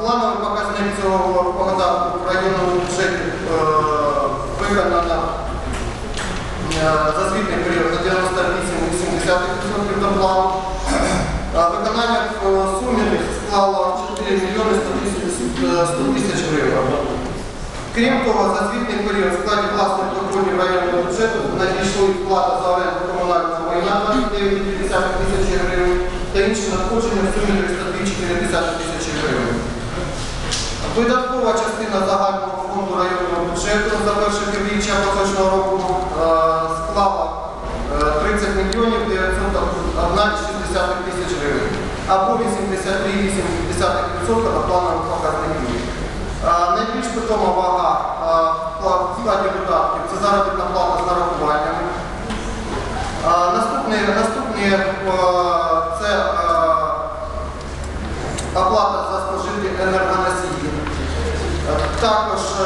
Плановий показник цього податку в районному бюджеті е, виконано е, за звітний період на 98,7% до плану. А Виконання в сумі склало 4 мільйони 100 тисяч гривень. Крім того, за звітний період в складі власних доходів районного бюджету надійшли вплата за оренду комунального майна 29,2 тисячі гривень та інші надходження в сумі 302,4 тисячі гривень. Видаткова частина загального фонду районного бюджету за перше півріччя поточного року е, склала е, 30 мільйонів 901,6 тисяч гривень або 83,8% на планових показників. Е, Найбільш питома вага е, в складі видатків це заробітна плата з нарахуваннями. Е, Наступне, оплата за спожиті енергоносії. Е, Також е,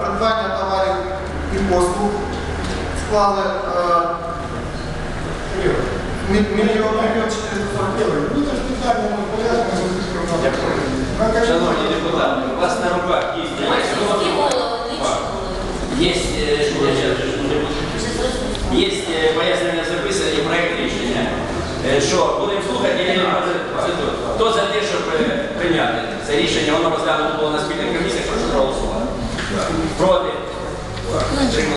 придбання товарів і послуг склали е, мі- мільйон мільйон 440 Шановні депутати, у вас на руках є Є, е, є е, пояснення записані проект рішення. Е, Що, будемо слухати і процедуру. Хто за те, щоб е, прийняти це рішення, воно розглянуто було на спільних комісіях, прошу проголосувати. Проти?